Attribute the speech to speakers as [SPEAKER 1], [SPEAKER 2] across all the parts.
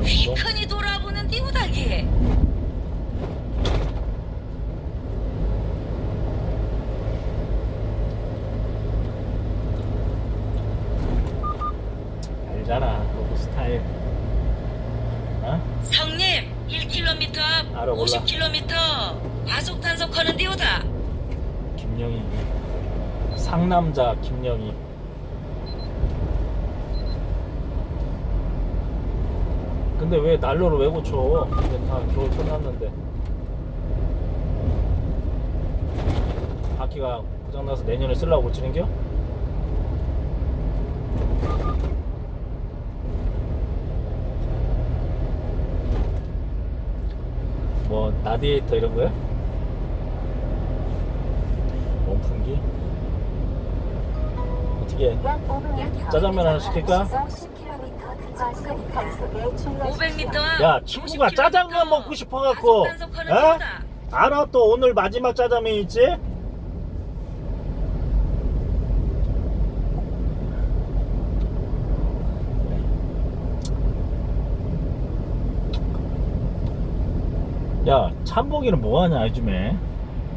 [SPEAKER 1] 휘크니 돌아보는 띠우다기.
[SPEAKER 2] 알잖아 로고 스타일. 어?
[SPEAKER 1] 성님 1km 앞
[SPEAKER 2] 알아, 몰라.
[SPEAKER 1] 50km 과속 단속하는 띠우다.
[SPEAKER 2] 김영희. 상남자 김영희 근데 왜 난로를 왜 고쳐 근데 다 겨울 끝났는데 바퀴가 고장나서 내년에 쓰려고 고치는겨? 뭐 나디에이터 이런 거야? 원풍기? 어떻게
[SPEAKER 3] 짜장면 하나 시킬까?
[SPEAKER 1] 500m
[SPEAKER 2] 앞야 친구가
[SPEAKER 1] 50km
[SPEAKER 2] 짜장면 먹고 싶어갖고
[SPEAKER 1] 단속하는
[SPEAKER 2] 어? 알아 또 오늘 마지막 짜장면 있지? 야 참복이는 뭐하냐 요즘에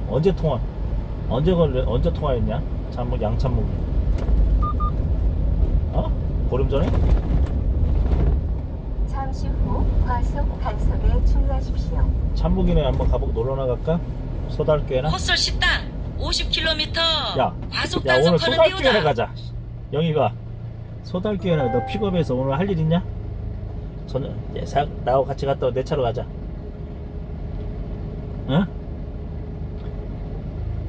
[SPEAKER 2] 언제 통화 언제 걸려 언제 통화했냐 참복 양참복이 어? 보름 전에?
[SPEAKER 3] 잠시 후 과속 단속에 주의하십시오.
[SPEAKER 2] 참복이네 한번 가보고 놀러 나갈까? 소달교회나?
[SPEAKER 1] 헛설 식당 50km
[SPEAKER 2] 야,
[SPEAKER 1] 과속
[SPEAKER 2] 야 오늘
[SPEAKER 1] 단속하는
[SPEAKER 2] 소달교회나 가자. 영희가 소달교회나 너 픽업해서 오늘 할 일 있냐? 저는 예, 사, 나하고 같이 갔다 내 차로 가자. 응?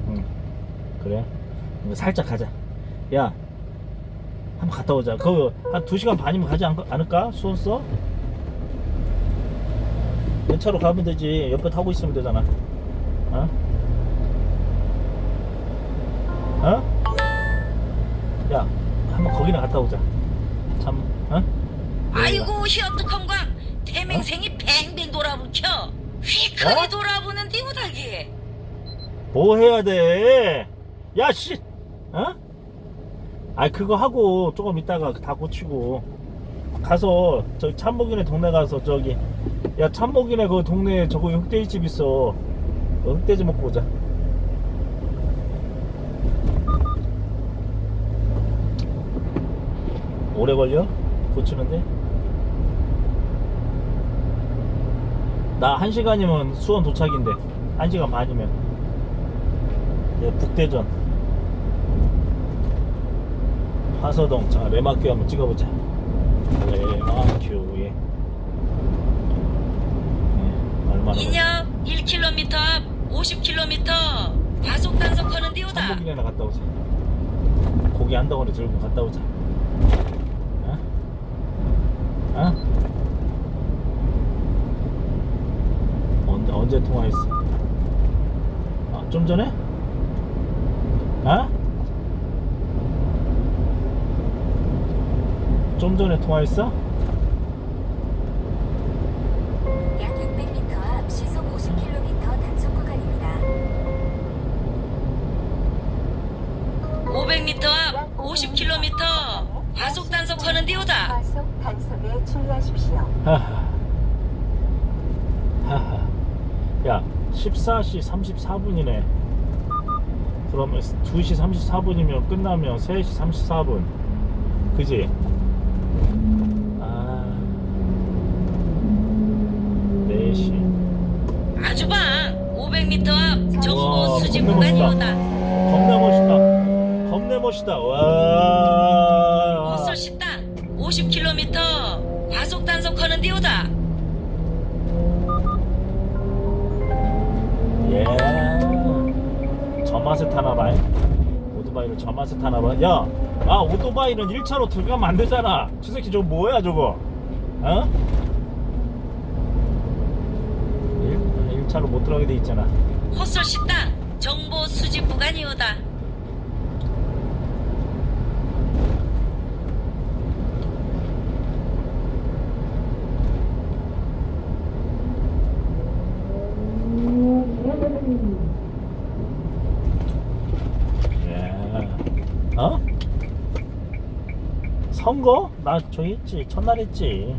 [SPEAKER 2] 응. 그래. 살짝 가자. 야, 한번 갔다 오자. 그거 한2 시간 반이면 가지 않, 않을까? 수원 써? 내 차로 가면 되지. 옆에 타고 있으면 되잖아. 어? 어? 야, 한번 거기나 갔다 오자. 참, 어?
[SPEAKER 1] 아이고 희어떡한광 태맹생이 뱅뱅 돌아붙여 휘크니
[SPEAKER 2] 어?
[SPEAKER 1] 돌아보는 띠우다기
[SPEAKER 2] 뭐 해야 돼? 야, 씨! 어? 아, 그거 하고 조금 있다가 다 고치고 가서 저기 참목이네 동네 가서 저기 야 참목이네 그 동네에 저거 흑돼지집 있어. 그 흑돼지 먹고 오자. 오래 걸려? 고치는데? 나한 시간이면 수원 도착인데 한 시간 반이면. 예, 북대전. 화서동 자 레마큐 한번 찍어보자 레마큐에 예, 얼마나
[SPEAKER 1] 인역 1km 앞 50km 과속 단속하는 띠우다
[SPEAKER 2] 한복이나 갔다 오자 고기 한 덩어리 들고 갔다 오자 어? 어? 언제, 언제 통화했어? 아, 좀 전에? 어? 좀 전에 통화했어?
[SPEAKER 3] 약 600m 앞 시속 50km 단속 구간입니다.
[SPEAKER 1] 500m 앞 50km 과속 단속하는 띠우다
[SPEAKER 3] 과속 단속에 주의하십시오.
[SPEAKER 2] 하하. 하하. 야, 14시 34분이네. 그러면 2시 34분이면 끝나면 3시 34분. 그지? 아. 4시.
[SPEAKER 1] 아주방 500m 앞 정보
[SPEAKER 2] 우와,
[SPEAKER 1] 수집
[SPEAKER 2] 겁나 멋있다.
[SPEAKER 1] 구간이오다
[SPEAKER 2] 겁내 멋있다. 겁내 멋있다. 와.
[SPEAKER 1] 헛설 식당 50km 과속 단속하는 띠우다
[SPEAKER 2] 예. 저 맛에 타나 봐. 오토바이를 저 맛에 타나 봐. 야, 아 오토바이는 1차로 들어가면 안 되잖아. 저 새끼 저거 뭐야 저거? 어? 1, 1차로 못 들어가게 돼 있잖아.
[SPEAKER 1] 헛설 식당 정보 수집 구간이오다
[SPEAKER 2] 예. 어? 선거? 나 저기 했지. 첫날 했지.